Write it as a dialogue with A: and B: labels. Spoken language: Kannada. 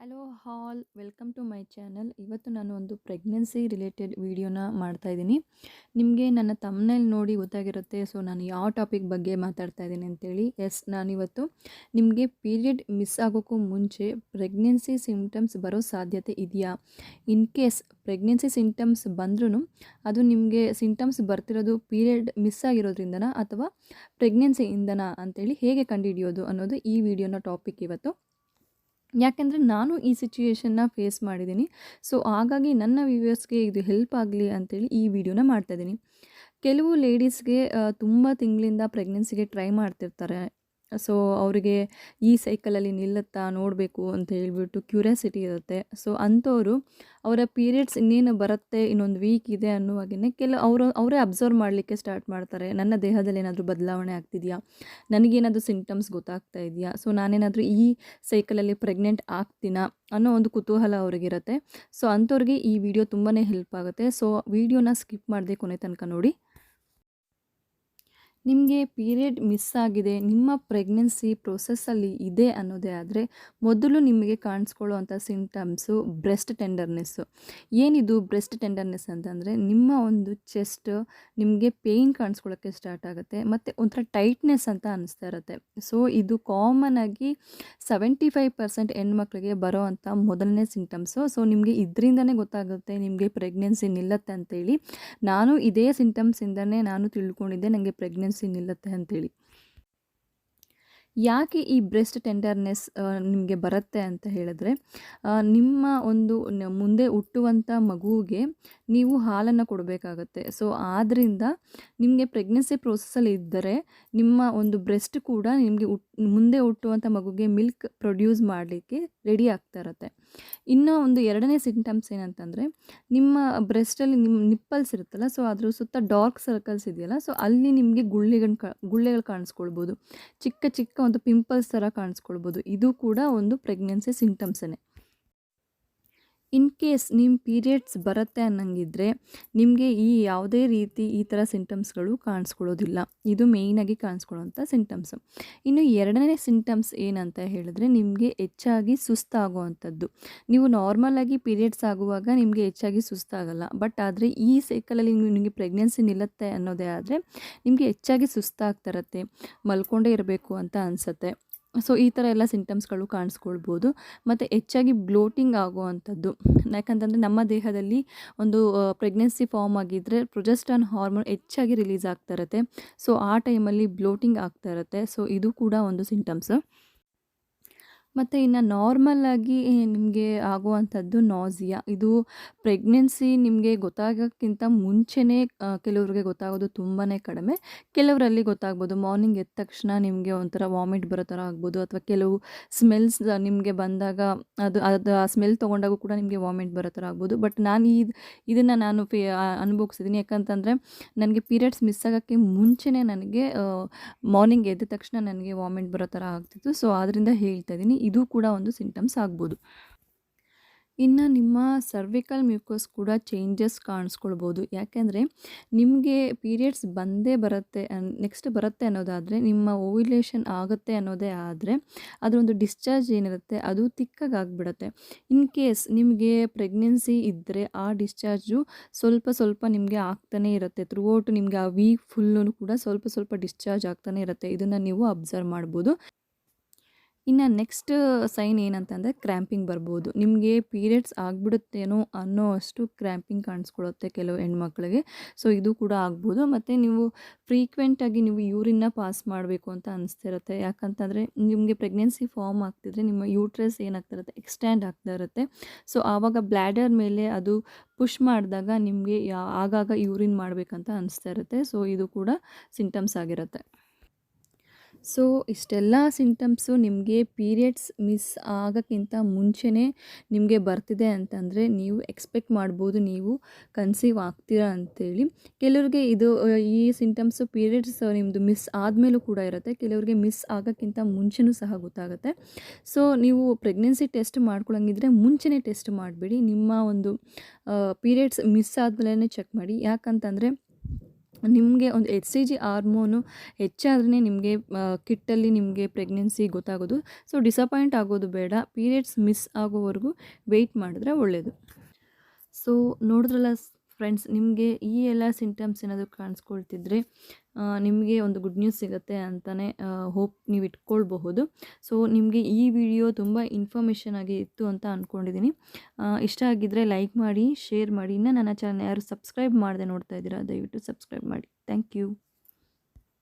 A: Hello all, welcome to my channel. ಇವತ್ತು ನಾನು ಒಂದು ಪ್ರೆಗ್ನೆನ್ಸಿ ರಿಲೇಟೆಡ್ ವೀಡಿಯೋನ ಮಾಡ್ತಾಯಿದ್ದೀನಿ ನಿಮಗೆ ನನ್ನ ತಮ್ಮನೇಲಿ ನೋಡಿ ಗೊತ್ತಾಗಿರುತ್ತೆ ಸೊ ನಾನು ಯಾವ ಟಾಪಿಕ್ ಬಗ್ಗೆ ಮಾತಾಡ್ತಾ ಇದ್ದೀನಿ ಅಂತೇಳಿ. ಎಸ್ ನಾನಿವತ್ತು ನಿಮಗೆ ಪೀರಿಯಡ್ ಮಿಸ್ ಆಗೋಕ್ಕೂ ಮುಂಚೆ ಪ್ರೆಗ್ನೆನ್ಸಿ ಸಿಂಪ್ಟಮ್ಸ್ ಬರೋ ಸಾಧ್ಯತೆ ಇದೆಯಾ? ಇನ್ ಕೇಸ್ ಪ್ರೆಗ್ನೆನ್ಸಿ ಸಿಂಟಮ್ಸ್ ಬಂದ್ರೂ ಅದು ನಿಮಗೆ ಸಿಂಟಮ್ಸ್ ಬರ್ತಿರೋದು ಪೀರಿಯಡ್ ಮಿಸ್ ಆಗಿರೋದ್ರಿಂದನಾ ಅಥವಾ ಪ್ರೆಗ್ನೆನ್ಸಿಯಿಂದನಾ ಅಂತೇಳಿ ಹೇಗೆ ಕಂಡುಹಿಡಿಯೋದು ಅನ್ನೋದು ಈ ವಿಡಿಯೋನ ಟಾಪಿಕ್ ಇವತ್ತು. ಯಾಕೆಂದರೆ ನಾನು ಈ ಸಿಚುಯೇಷನ್ನ ಫೇಸ್ ಮಾಡಿದ್ದೀನಿ. ಸೊ ಹಾಗಾಗಿ ನನ್ನ ವ್ಯೂವರ್ಸ್ಗೆ ಇದು ಹೆಲ್ಪ್ ಆಗಲಿ ಅಂತೇಳಿ ಈ ವಿಡಿಯೋನ ಮಾಡ್ತಾಯಿದ್ದೀನಿ ಕೆಲವು ಲೇಡೀಸ್ಗೆ ತುಂಬ ತಿಂಗಳಿಂದ ಪ್ರೆಗ್ನೆನ್ಸಿಗೆ ಟ್ರೈ ಮಾಡ್ತಿರ್ತಾರೆ. ಸೊ, ಅವರಿಗೆ ಈ ಸೈಕಲಲ್ಲಿ ನಿಲ್ಲುತ್ತಾ ನೋಡಬೇಕು ಅಂತ ಹೇಳ್ಬಿಟ್ಟು ಕ್ಯೂರಿಯಾಸಿಟಿ ಇರುತ್ತೆ. ಸೊ, ಅಂಥವರು ಅವರ ಪೀರಿಯಡ್ಸ್ ಇನ್ನೇನು ಬರುತ್ತೆ, ಇನ್ನೊಂದು ವೀಕ್ ಇದೆ ಅನ್ನುವಾಗೇ ಕೆಲ, ಅವರು, ಅವರೇ ಅಬ್ಸರ್ವ್ ಮಾಡಲಿಕ್ಕೆ ಸ್ಟಾರ್ಟ್ ಮಾಡ್ತಾರೆ. ನನ್ನ ದೇಹದಲ್ಲಿ ಏನಾದರೂ ಬದಲಾವಣೆ ಆಗ್ತಿದೆಯಾ? ನನಗೇನಾದರೂ ಸಿಂಟಮ್ಸ್ ಗೊತ್ತಾಗ್ತಾ ಇದೆಯಾ? ಸೊ, ನಾನೇನಾದರೂ ಈ ಸೈಕಲಲ್ಲಿ ಪ್ರೆಗ್ನೆಂಟ್ ಆಗ್ತೀನಾ? ಅನ್ನೋ ಒಂದು ಕುತೂಹಲ ಅವ್ರಿಗಿರುತ್ತೆ. ಸೊ, ಅಂಥವ್ರಿಗೆ ಈ ವಿಡಿಯೋ ತುಂಬಾ ಹೆಲ್ಪ್ ಆಗುತ್ತೆ. ಸೊ, ವಿಡಿಯೋನ ಸ್ಕಿಪ್ ಮಾಡದೆ ಕೊನೆ ತನಕ ನೋಡಿ. ನಿಮಗೆ ಪೀರಿಯಡ್ ಮಿಸ್ ಆಗಿದೆ, ನಿಮ್ಮ ಪ್ರೆಗ್ನೆನ್ಸಿ ಪ್ರೊಸೆಸ್ಸಲ್ಲಿ ಇದೆ ಅನ್ನೋದೇ ಆದರೆ ಮೊದಲು ನಿಮಗೆ ಕಾಣಿಸ್ಕೊಳ್ಳುವಂಥ ಸಿಂಟಮ್ಸು ಬ್ರೆಸ್ಟ್ ಟೆಂಡರ್ನೆಸ್ಸು. ಏನಿದು ಬ್ರೆಸ್ಟ್ ಟೆಂಡರ್ನೆಸ್ ಅಂತಂದರೆ ನಿಮ್ಮ ಒಂದು ಚೆಸ್ಟ್ ನಿಮಗೆ ಪೇಯ್ನ್ ಕಾಣಿಸ್ಕೊಳ್ಳೋಕ್ಕೆ ಸ್ಟಾರ್ಟ್ ಆಗುತ್ತೆ ಮತ್ತು ಒಂಥರ ಟೈಟ್ನೆಸ್ ಅಂತ ಅನಿಸ್ತಾ ಇರುತ್ತೆ. ಸೊ ಇದು ಕಾಮನ್ ಆಗಿ ಸೆವೆಂಟಿ ಫೈವ್ ಪರ್ಸೆಂಟ್ ಹೆಣ್ಮಕ್ಳಿಗೆ ಬರೋ ಅಂಥ ಮೊದಲನೇ ಸಿಂಟಮ್ಸು ಸೊ ನಿಮಗೆ ಇದರಿಂದನೇ ಗೊತ್ತಾಗುತ್ತೆ ನಿಮಗೆ ಪ್ರೆಗ್ನೆನ್ಸಿ ನಿಲ್ಲತ್ತೆ ಅಂತೇಳಿ. ನಾನು ಇದೇ ಸಿಂಟಮ್ಸಿಂದನೇ ನಾನು ತಿಳ್ಕೊಂಡಿದ್ದೆ ನನಗೆ ಪ್ರೆಗ್ನೆನ್ಸಿ ನಿಲ್ಲುತ್ತೆ ಅಂತೇಳಿ. ಯಾಕೆ ಈ ಬ್ರೆಸ್ಟ್ ಟೆಂಡರ್ನೆಸ್ ನಿಮಗೆ ಬರುತ್ತೆ ಅಂತ ಹೇಳಿದ್ರೆ ನಿಮ್ಮ ಒಂದು ಮುಂದೆ ಹುಟ್ಟುವಂಥ ಮಗುವಿಗೆ ನೀವು ಹಾಲನ್ನು ಕೊಡಬೇಕಾಗತ್ತೆ. ಸೊ ಆದ್ದರಿಂದ ನಿಮಗೆ ಪ್ರೆಗ್ನೆನ್ಸಿ ಪ್ರೋಸೆಸ್ಸಲ್ಲಿ ಇದ್ದರೆ ನಿಮ್ಮ ಒಂದು ಬ್ರೆಸ್ಟ್ ಕೂಡ ನಿಮಗೆ ಮುಂದೆ ಹುಟ್ಟುವಂಥ ಮಗುಗೆ ಮಿಲ್ಕ್ ಪ್ರೊಡ್ಯೂಸ್ ಮಾಡಲಿಕ್ಕೆ ರೆಡಿ ಆಗ್ತಾ ಇರುತ್ತೆ. ಇನ್ನು ಒಂದು ಎರಡನೇ ಸಿಂಟಮ್ಸ್ ಏನಂತಂದರೆ, ನಿಮ್ಮ ಬ್ರೆಸ್ಟಲ್ಲಿ ನಿಮ್ಮ ನಿಪ್ಪಲ್ಸ್ ಇರುತ್ತಲ್ಲ, ಸೊ ಅದ್ರ ಸುತ್ತ ಡಾರ್ಕ್ ಸರ್ಕಲ್ಸ್ ಇದೆಯಲ್ಲ, ಸೊ ಅಲ್ಲಿ ನಿಮಗೆ ಗುಳ್ಳೆಗಳು ಗುಳ್ಳೆಗಳು ಕಾಣಿಸ್ಕೊಳ್ಬೋದು. ಚಿಕ್ಕ ಚಿಕ್ಕ ಒಂದು ಪಿಂಪಲ್ಸ್ ಥರ ಕಾಣಿಸ್ಕೊಳ್ಬೋದು. ಇದು ಕೂಡ ಒಂದು ಪ್ರೆಗ್ನೆನ್ಸಿ ಸಿಂಟಮ್ಸೇ ಇನ್ ಕೇಸ್ ನಿಮ್ಮ ಪೀರಿಯಡ್ಸ್ ಬರುತ್ತೆ ಅನ್ನಂಗಿದ್ರೆ ನಿಮಗೆ ಈ ಯಾವುದೇ ರೀತಿ ಈ ಥರ ಸಿಂಟಮ್ಸ್ಗಳು ಕಾಣಿಸ್ಕೊಳ್ಳೋದಿಲ್ಲ. ಇದು ಮೇಯ್ನಾಗಿ ಕಾಣಿಸ್ಕೊಳ್ಳೋಂಥ ಸಿಂಟಮ್ಸ್. ಇನ್ನು ಎರಡನೇ ಸಿಂಟಮ್ಸ್ ಏನಂತ ಹೇಳಿದ್ರೆ ನಿಮಗೆ ಹೆಚ್ಚಾಗಿ ಸುಸ್ತಾಗುವಂಥದ್ದು. ನೀವು ನಾರ್ಮಲಾಗಿ ಪೀರಿಯಡ್ಸ್ ಆಗುವಾಗ ನಿಮಗೆ ಹೆಚ್ಚಾಗಿ ಸುಸ್ತಾಗಲ್ಲ. ಬಟ್ ಆದರೆ ಈ ಸೈಕಲಲ್ಲಿ ನಿಮಗೆ ಪ್ರೆಗ್ನೆನ್ಸಿ ನಿಲ್ಲುತ್ತೆ ಅನ್ನೋದೇ ಆದರೆ ನಿಮಗೆ ಹೆಚ್ಚಾಗಿ ಸುಸ್ತಾಗ್ತಿರತ್ತೆ ಮಲ್ಕೊಂಡೇ ಇರಬೇಕು ಅಂತ ಅನಿಸುತ್ತೆ. ಸೊ ಈ ಥರ ಎಲ್ಲ ಸಿಂಟಮ್ಸ್ಗಳು ಕಾಣಿಸ್ಕೊಳ್ಬೋದು. ಮತ್ತು ಹೆಚ್ಚಾಗಿ ಬ್ಲೋಟಿಂಗ್ ಆಗುವಂಥದ್ದು. ಯಾಕಂತಂದರೆ ನಮ್ಮ ದೇಹದಲ್ಲಿ ಒಂದು ಪ್ರೆಗ್ನೆನ್ಸಿ ಫಾರ್ಮ್ ಆಗಿದ್ದರೆ ಪ್ರೊಜೆಸ್ಟಾನ್ ಹಾರ್ಮೋನ್ ಹೆಚ್ಚಾಗಿ ರಿಲೀಸ್ ಆಗ್ತಾ ಇರುತ್ತೆ. ಸೊ ಆ ಟೈಮಲ್ಲಿ ಬ್ಲೋಟಿಂಗ್ ಆಗ್ತಾ ಇರುತ್ತೆ. ಸೊ ಇದು ಕೂಡ ಒಂದು ಸಿಂಟಮ್ಸ್ ಮತ್ತು ಇನ್ನು ನಾರ್ಮಲ್ಲಾಗಿ ನಿಮಗೆ ಆಗುವಂಥದ್ದು ನಾಝಿಯಾ ಇದು ಪ್ರೆಗ್ನೆನ್ಸಿ ನಿಮಗೆ ಗೊತ್ತಾಗೋಕ್ಕಿಂತ ಮುಂಚೆನೇ ಕೆಲವ್ರಿಗೆ ಗೊತ್ತಾಗೋದು ತುಂಬಾ ಕಡಿಮೆ. ಕೆಲವರಲ್ಲಿ ಗೊತ್ತಾಗ್ಬೋದು ಮಾರ್ನಿಂಗ್ ಎದ್ದ ತಕ್ಷಣ ನಿಮಗೆ ಒಂಥರ ವಾಮಿಟ್ ಬರೋ ಥರ ಆಗ್ಬೋದು, ಅಥವಾ ಕೆಲವು ಸ್ಮೆಲ್ಸ್ ನಿಮಗೆ ಬಂದಾಗ ಅದು ಅದು ಆ ಸ್ಮೆಲ್ ತೊಗೊಂಡಾಗೂ ಕೂಡ ನಿಮಗೆ ವಾಮಿಟ್ ಬರೋ ಥರ ಆಗ್ಬೋದು. ಬಟ್ ನಾನು ಈ, ಇದನ್ನು ನಾನು ಫೇ ಅನುಭವಿಸಿದ್ದೀನಿ ಯಾಕಂತಂದರೆ ನನಗೆ ಪೀರಿಯಡ್ಸ್ ಮಿಸ್ ಆಗೋಕ್ಕೆ ಮುಂಚೆನೇ ನನಗೆ ಮಾರ್ನಿಂಗ್ ಎದ್ದ ತಕ್ಷಣ ನನಗೆ ವಾಮಿಟ್ ಬರೋ ಥರ ಆಗ್ತಿತ್ತು. ಸೊ ಆದ್ದರಿಂದ ಹೇಳ್ತಾ ಇದ್ದೀನಿ ಇದು ಕೂಡ ಒಂದು ಸಿಂಟಮ್ಸ್ ಆಗ್ಬೋದು. ಇನ್ನು ನಿಮ್ಮ ಸರ್ವಿಕಲ್ ಮ್ಯೂಕಸ್ ಕೂಡ ಚೇಂಜಸ್ ಕಾಣಿಸ್ಕೊಳ್ಬೋದು. ಯಾಕೆಂದರೆ ನಿಮಗೆ ಪೀರಿಯಡ್ಸ್ ಬಂದೇ ಬರುತ್ತೆ ನೆಕ್ಸ್ಟ್ ಬರುತ್ತೆ ಅನ್ನೋದಾದರೆ, ನಿಮ್ಮ ಓವ್ಯುಲೇಷನ್ ಆಗುತ್ತೆ ಅನ್ನೋದೇ ಆದರೆ, ಅದರೊಂದು ಡಿಸ್ಚಾರ್ಜ್ ಏನಿರುತ್ತೆ ಅದು ತಿಕ್ಕಾಗಿಬಿಡುತ್ತೆ ಇನ್ ಕೇಸ್ ನಿಮಗೆ ಪ್ರೆಗ್ನೆನ್ಸಿ ಇದ್ದರೆ ಆ ಡಿಸ್ಚಾರ್ಜು ಸ್ವಲ್ಪ ಸ್ವಲ್ಪ ನಿಮಗೆ ಆಗ್ತಾನೇ ಇರುತ್ತೆ. ಥ್ರೂಔಟ್ ನಿಮಗೆ ಆ ವೀಕ್ ಫುಲ್ಲು ಕೂಡ ಸ್ವಲ್ಪ ಸ್ವಲ್ಪ ಡಿಸ್ಚಾರ್ಜ್ ಆಗ್ತಾನೆ ಇರುತ್ತೆ. ಇದನ್ನು ನೀವು ಅಬ್ಸರ್ವ್ ಮಾಡ್ಬೋದು. ಇನ್ನು ನೆಕ್ಸ್ಟ್ ಸೈನ್ ಏನಂತಂದರೆ ಕ್ರ್ಯಾಂಪಿಂಗ್ ಬರ್ಬೋದು. ನಿಮಗೆ ಪೀರಿಯಡ್ಸ್ ಆಗಿಬಿಡುತ್ತೇನೋ ಅನ್ನೋ ಅಷ್ಟು ಕ್ರ್ಯಾಂಪಿಂಗ್ ಕಾಣಿಸ್ಕೊಳ್ಳುತ್ತೆ ಕೆಲವು ಹೆಣ್ಮಕ್ಳಿಗೆ. ಸೊ ಇದು ಕೂಡ ಆಗ್ಬೋದು. ಮತ್ತು ನೀವು ಫ್ರೀಕ್ವೆಂಟಾಗಿ ನೀವು ಯೂರಿನ್ನ ಪಾಸ್ ಮಾಡಬೇಕು ಅಂತ ಅನಿಸ್ತಿರುತ್ತೆ. ಯಾಕಂತಂದರೆ ನಿಮಗೆ ಪ್ರೆಗ್ನೆನ್ಸಿ ಫಾರ್ಮ್ ಆಗ್ತಿದ್ರೆ ನಿಮ್ಮ ಯೂಟ್ರೆಸ್ ಏನಾಗ್ತಿರುತ್ತೆ? ಎಕ್ಸ್ಟ್ಯಾಂಡ್ ಆಗ್ತಾ ಇರುತ್ತೆ. ಸೊ ಆವಾಗ ಬ್ಲ್ಯಾಡರ್ ಮೇಲೆ ಅದು ಪುಷ್ ಮಾಡಿದಾಗ ನಿಮಗೆ ಆಗಾಗ ಯೂರಿನ್ ಮಾಡಬೇಕಂತ ಅನಿಸ್ತಾ ಇರುತ್ತೆ ಸೊ ಇದು ಕೂಡ ಸಿಂಟಮ್ಸ್ ಆಗಿರುತ್ತೆ. ಸೊ, ಇಷ್ಟೆಲ್ಲ ಸಿಂಟಮ್ಸು ನಿಮಗೆ ಪೀರಿಯಡ್ಸ್ ಮಿಸ್ ಆಗೋಕ್ಕಿಂತ ಮುಂಚೆನೇ ನಿಮಗೆ ಬರ್ತಿದೆ ಅಂತಂದರೆ ನೀವು ಎಕ್ಸ್ಪೆಕ್ಟ್ ಮಾಡ್ಬೋದು ನೀವು ಕನ್ಸೀವ್ ಆಗ್ತೀರಾ ಅಂತೇಳಿ. ಕೆಲವ್ರಿಗೆ ಇದು, ಈ ಸಿಂಟಮ್ಸು ಪೀರಿಯಡ್ಸ್ ನಿಮ್ಮದು ಮಿಸ್ ಆದಮೇಲೂ ಕೂಡ ಇರುತ್ತೆ. ಕೆಲವ್ರಿಗೆ ಮಿಸ್ ಆಗೋಕ್ಕಿಂತ ಮುಂಚೆನೂ ಸಹ ಗೊತ್ತಾಗುತ್ತೆ. ಸೊ, ನೀವು ಪ್ರೆಗ್ನೆನ್ಸಿ ಟೆಸ್ಟ್ ಮಾಡ್ಕೊಳಂಗಿದ್ರೆ ಮುಂಚೆನೇ ಟೆಸ್ಟ್ ಮಾಡಬೇಡಿ. ನಿಮ್ಮ ಒಂದು ಪೀರಿಯಡ್ಸ್ ಮಿಸ್ ಆದಮೇಲೆ ಚೆಕ್ ಮಾಡಿ. ಯಾಕಂತಂದರೆ ನಿಮಗೆ ಒಂದು ಎಚ್ ಸಿ ಜಿ ಹಾರ್ಮೋನು ಹೆಚ್ಚಾದ್ರೆ ನಿಮಗೆ ಕಿಟ್ಟಲ್ಲಿ ನಿಮಗೆ ಪ್ರೆಗ್ನೆನ್ಸಿ ಗೊತ್ತಾಗೋದು. ಸೊ ಡಿಸಪಾಯಿಂಟ್ ಆಗೋದು ಬೇಡ. ಪೀರಿಯಡ್ಸ್ ಮಿಸ್ ಆಗೋವರೆಗೂ ವೆಯ್ಟ್ ಮಾಡಿದ್ರೆ ಒಳ್ಳೆಯದು ಸೊ ನೋಡಿದ್ರಲ್ಲ ಫ್ರೆಂಡ್ಸ್, ನಿಮಗೆ ಈ ಎಲ್ಲ ಸಿಂಟಮ್ಸ್ ಏನಾದರೂ ಕಾಣಿಸ್ಕೊಳ್ತಿದ್ರೆ ನಿಮಗೆ ಒಂದು ಗುಡ್ ನ್ಯೂಸ್ ಸಿಗುತ್ತೆ ಅಂತಲೇ ಹೋಪ್ ನೀವು ಇಟ್ಕೊಳ್ಬಹುದು. ಸೊ, ನಿಮಗೆ ಈ ವಿಡಿಯೋ ತುಂಬ ಇನ್ಫಾರ್ಮೇಷನ್ ಆಗಿ ಇತ್ತು ಅಂತ ಅಂದ್ಕೊಂಡಿದ್ದೀನಿ ಇಷ್ಟ ಆಗಿದ್ದರೆ ಲೈಕ್ ಮಾಡಿ, ಶೇರ್ ಮಾಡಿ. ಇನ್ನು ನನ್ನ ಚಾನಲ್ ಯಾರು ಸಬ್ಸ್ಕ್ರೈಬ್ ಮಾಡದೆ ನೋಡ್ತಾ ಇದ್ದೀರಾ, ದಯವಿಟ್ಟು ಸಬ್ಸ್ಕ್ರೈಬ್ ಮಾಡಿ. Thank you.